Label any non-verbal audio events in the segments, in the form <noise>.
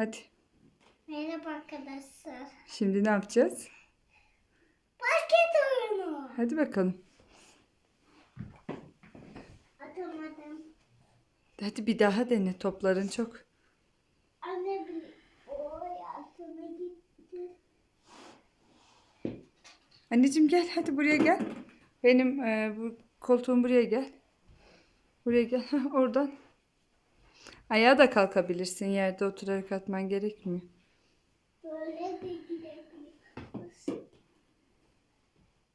Hadi. Merhaba arkadaşlar. Şimdi ne yapacağız? Basket oyunu. Hadi bakalım. Atamadım. Hadi bir daha dene. Topların çok. Anne bir oy aklıma gitti. Anneciğim gel hadi buraya gel. Benim e, bu koltuğum buraya gel. Buraya gel. <laughs> Oradan. Ayağa da kalkabilirsin. Yerde oturarak atman gerekmiyor. Böyle de.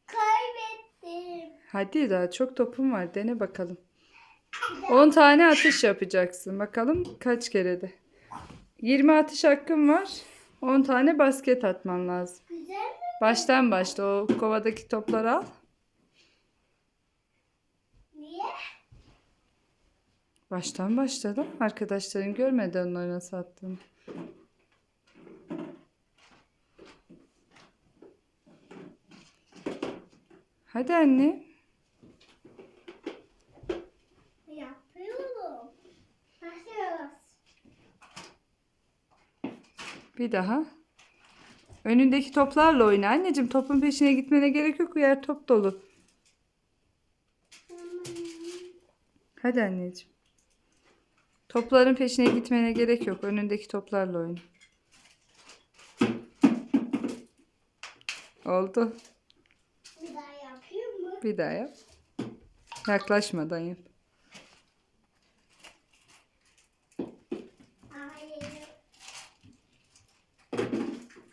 Kaybettim. Hadi daha çok topum var. Dene bakalım. 10 tane atış yapacaksın. Bakalım kaç kerede. 20 atış hakkın var. 10 tane basket atman lazım. Güzel mi? Baştan başla. O kovadaki topları al. Niye? Baştan başladım. Arkadaşların görmeden onları nasıl attığını. Hadi anne. Yapıyorum. Başlıyoruz. Bir daha. Önündeki toplarla oyna anneciğim. Topun peşine gitmene gerek yok. Yer top dolu. Hadi anneciğim. Topların peşine gitmene gerek yok. Önündeki toplarla oyna. Oldu. Bir daha yapayım mı? Bir daha yap. Yaklaşmadan yap. Hayır.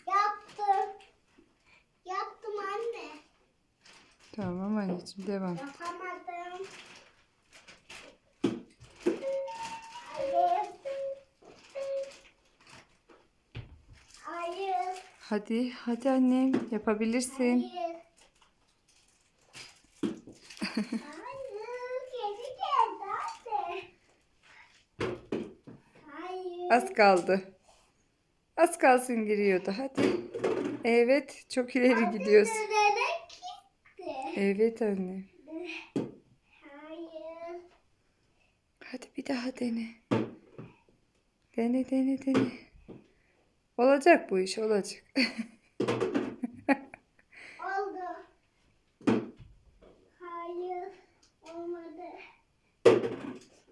Yaptım. Yaptım anne. Tamam anneciğim devam. Yapamadım. Hadi, hadi annem yapabilirsin. Hayır. Az kaldı. Az kalsın giriyordu. Hadi. Evet, çok ileri gidiyorsun. Evet anne. Hayır. Hadi bir daha dene. Dene, dene, dene. Olacak bu iş, olacak. Oldu. Hayır. Olmadı.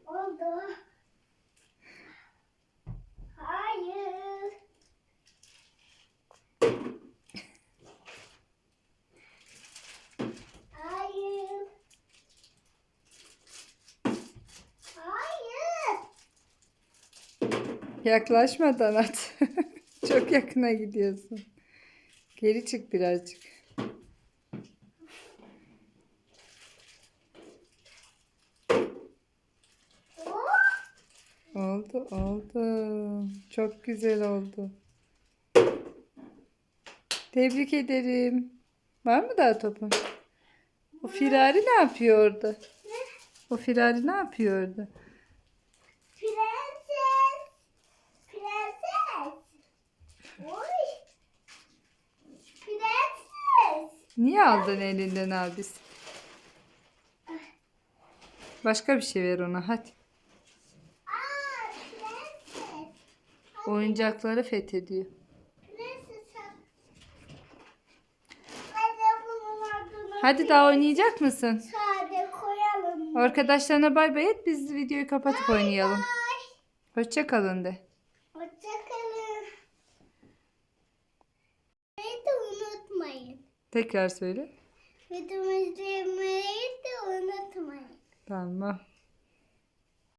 Oldu. Hayır. Hayır. Hayır. Yaklaşmadan at. <laughs> çok yakına gidiyorsun. Geri çık birazcık. Oldu, oldu. Çok güzel oldu. Tebrik ederim. Var mı daha topun? O firari ne yapıyor orada? O firari ne yapıyor orada? Prenses. Niye aldın elinden abisi? Başka bir şey ver ona hadi. Oyuncakları fethediyor. Hadi daha oynayacak mısın? sade koyalım. Arkadaşlarına bay bay et biz videoyu kapatıp oynayalım. Ay. Hoşça kalın de. Hoşçakalın. Beni de unutmayın. Tekrar söyle. Videomu izlemeyi de unutmayın. Tamam.